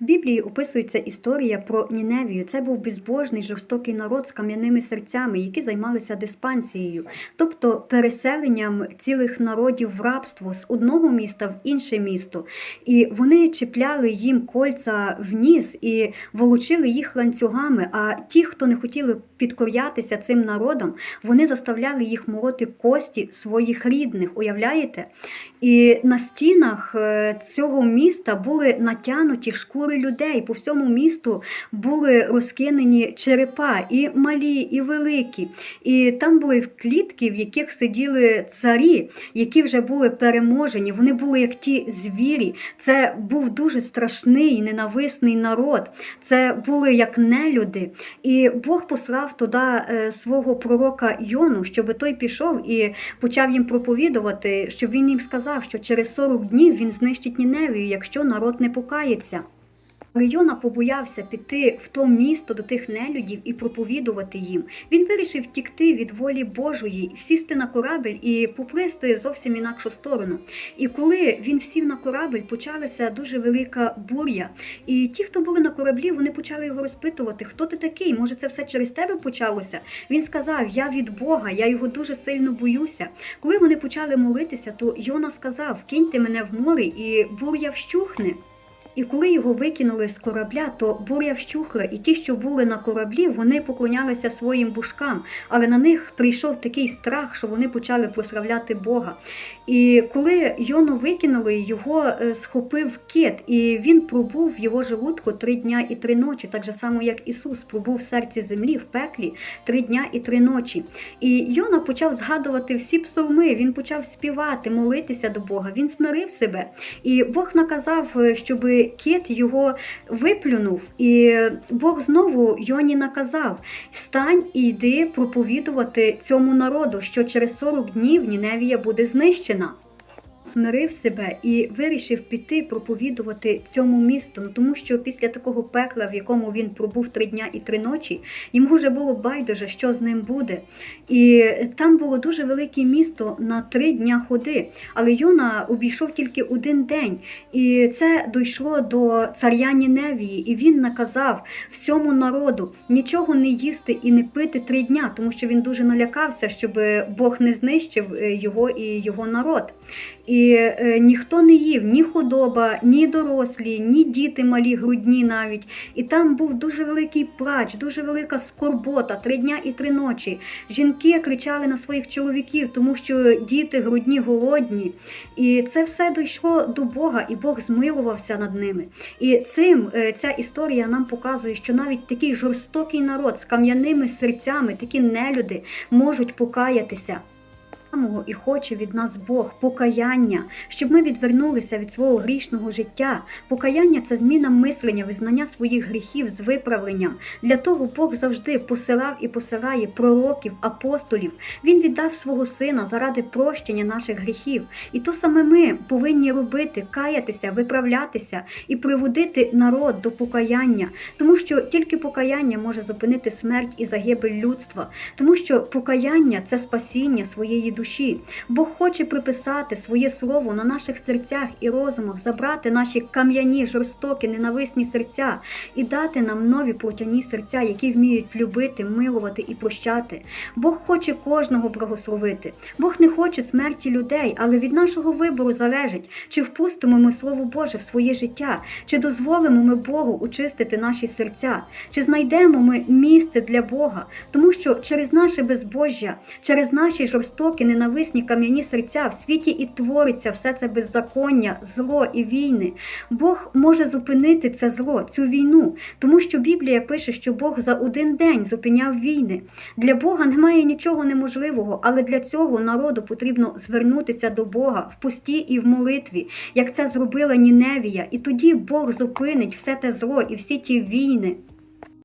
В Біблії описується історія про Ніневію. Це був безбожний жорстокий народ з кам'яними серцями, які займалися диспансією, тобто переселенням цілих народів в рабство з одного міста в інше місто. І вони чіпляли їм кольця в ніс і волочили їх ланцюгами. А ті, хто не хотіли підкорятися цим народам, вони заставляли їх молоти кості своїх рідних. Уявляєте? І на стінах е, цього міста були натянуті шкури людей. По всьому місту були розкинені черепа, і малі, і великі. І там були клітки, в яких сиділи царі, які вже були переможені. Вони були як ті звірі. Це був дуже страшний, ненависний народ. Це були як нелюди. І Бог послав туди е, свого пророка Йону, щоб той пішов і почав їм проповідувати, щоб він їм сказав, що через 40 днів він знищить Ніневію, якщо народ не покається. Йона побоявся піти в то місто до тих нелюдів і проповідувати їм. Він вирішив втікти від волі Божої, сісти на корабель і поплисти зовсім інакшу сторону. І коли він сів на корабель, почалася дуже велика буря. І ті, хто були на кораблі, вони почали його розпитувати, хто ти такий? Може, це все через тебе почалося? Він сказав: Я від Бога, я його дуже сильно боюся. Коли вони почали молитися, то Йона сказав: Киньте мене в море, і буря вщухне. І коли його викинули з корабля, то буря вщухла, і ті, що були на кораблі, вони поклонялися своїм бушкам, але на них прийшов такий страх, що вони почали прославляти Бога. І коли Йону викинули, його е, схопив кит, і він пробув в його желудку три дня і три ночі, так же само, як Ісус пробув в серці землі, в пеклі три дня і три ночі. І Йона почав згадувати всі псалми, він почав співати, молитися до Бога, він смирив себе. І Бог наказав, е, кит його виплюнув. І Бог знову Йоні наказав: встань і йди проповідувати цьому народу, що через 40 днів Ніневія буде знищена. Смирив себе і вирішив піти проповідувати цьому місту, ну, тому що після такого пекла, в якому він пробув три дня і три ночі, йому вже було байдуже, що з ним буде. І там було дуже велике місто на три дня ходи. Але Йона обійшов тільки один день, і це дійшло до царя Ніневії, і він наказав всьому народу нічого не їсти і не пити три дня, тому що він дуже налякався, щоб Бог не знищив е, його і його народ. І е, ніхто не їв, ні худоба, ні дорослі, ні діти малі, грудні навіть. І там був дуже великий плач, дуже велика скорбота, три дня і три ночі. Жінки кричали на своїх чоловіків, тому що діти грудні голодні. І це все дійшло до Бога, і Бог змилувався над ними. І цим е, ця історія нам показує, що навіть такий жорстокий народ з кам'яними серцями, такі нелюди можуть покаятися самого і хоче від нас Бог покаяння, щоб ми відвернулися від свого грішного життя. Покаяння це зміна мислення, визнання своїх гріхів з виправленням. Для того Бог завжди посилав і посилає пророків, апостолів. Він віддав свого сина заради прощення наших гріхів. І то саме ми повинні робити, каятися, виправлятися і приводити народ до покаяння, тому що тільки покаяння може зупинити смерть і загибель людства, тому що покаяння це спасіння своєї душі. Бог хоче приписати своє слово на наших серцях і розумах, забрати наші кам'яні, жорстокі, ненависні серця і дати нам нові плотяні серця, які вміють любити, милувати і прощати. Бог хоче кожного благословити. Бог не хоче смерті людей, але від нашого вибору залежить, чи впустимо ми Слово Боже в своє життя, чи дозволимо ми Богу очистити наші серця, чи знайдемо ми місце для Бога, тому що через наше безбожжя, через наші жорстокі ненависні кам'яні серця в світі і твориться все це беззаконня, зло і війни. Бог може зупинити це зло, цю війну, тому що Біблія пише, що Бог за один день зупиняв війни. Для Бога немає нічого неможливого, але для цього народу потрібно звернутися до Бога в пості і в молитві, як це зробила Ніневія, і тоді Бог зупинить все те зло і всі ті війни.